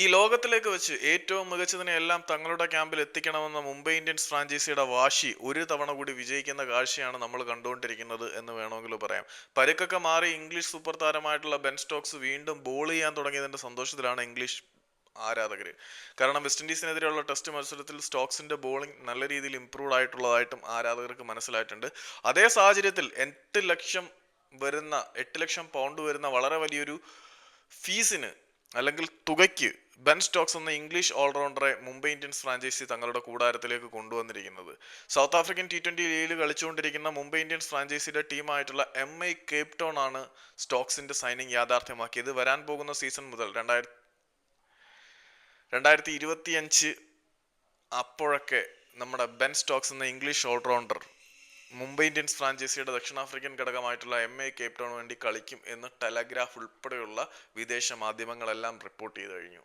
ഈ ലോകത്തിലേക്ക് വെച്ച് ഏറ്റവും മികച്ചതിനെ എല്ലാം തങ്ങളുടെ ക്യാമ്പിൽ എത്തിക്കണമെന്ന മുംബൈ ഇന്ത്യൻസ് ഫ്രാഞ്ചൈസിയുടെ വാശി ഒരു തവണ കൂടി വിജയിക്കുന്ന കാഴ്ചയാണ് നമ്മൾ കണ്ടുകൊണ്ടിരിക്കുന്നത് എന്ന് വേണമെങ്കിൽ പറയാം. പരുക്കൊക്കെ മാറി ഇംഗ്ലീഷ് സൂപ്പർ താരമായിട്ടുള്ള ബെൻ സ്റ്റോക്സ് വീണ്ടും ബോൾ ചെയ്യാൻ തുടങ്ങിയതിന്റെ സന്തോഷത്തിലാണ് ഇംഗ്ലീഷ് ആരാധകർ കാരണം വെസ്റ്റ് ഇൻഡീസിനെതിരെയുള്ള ടെസ്റ്റ് മത്സരത്തിൽ സ്റ്റോക്സിന്റെ ബോളിംഗ് നല്ല രീതിയിൽ ഇംപ്രൂവ് ആയിട്ടുള്ളതായിട്ടും ആരാധകർക്ക് മനസ്സിലായിട്ടുണ്ട്. അതേ സാഹചര്യത്തിൽ എട്ട് ലക്ഷം വരുന്ന എട്ട് ലക്ഷം പൗണ്ട് വരുന്ന വളരെ വലിയൊരു ഫീസിന് അല്ലെങ്കിൽ തുകയ്ക്ക് ബെൻ സ്റ്റോക്സ് എന്ന ഇംഗ്ലീഷ് ഓൾറൗണ്ടറെ മുംബൈ ഇന്ത്യൻസ് ഫ്രാഞ്ചൈസി തങ്ങളുടെ കൂടാരത്തിലേക്ക് കൊണ്ടുവന്നിരിക്കുന്നത്. സൗത്ത് ആഫ്രിക്കൻ ടി ട്വന്റി ലീഗിൽ കളിച്ചുകൊണ്ടിരിക്കുന്ന മുംബൈ ഇന്ത്യൻസ് ഫ്രാഞ്ചൈസിയുടെ ടീമായിട്ടുള്ള എം ഐ കേപ് ടൗൺ ആണ് സ്റ്റോക്സിന്റെ സൈനിങ് യാഥാർത്ഥ്യമാക്കിയത്. വരാൻ പോകുന്ന സീസൺ മുതൽ രണ്ടായിരത്തി രണ്ടായിരത്തി ഇരുപത്തിയഞ്ച് അപ്പോഴൊക്കെ നമ്മുടെ ബെൻ സ്റ്റോക്സ് എന്ന ഇംഗ്ലീഷ് ഓൾറൗണ്ടർ മുംബൈ ഇന്ത്യൻസ് ഫ്രാഞ്ചൈസിയുടെ ദക്ഷിണാഫ്രിക്കൻ ഘടകമായിട്ടുള്ള എം എ ടൗൺ വേണ്ടി കളിക്കും എന്ന് ടെലഗ്രാഫ് ഉൾപ്പെടെയുള്ള വിദേശ മാധ്യമങ്ങളെല്ലാം റിപ്പോർട്ട് ചെയ്തു കഴിഞ്ഞു.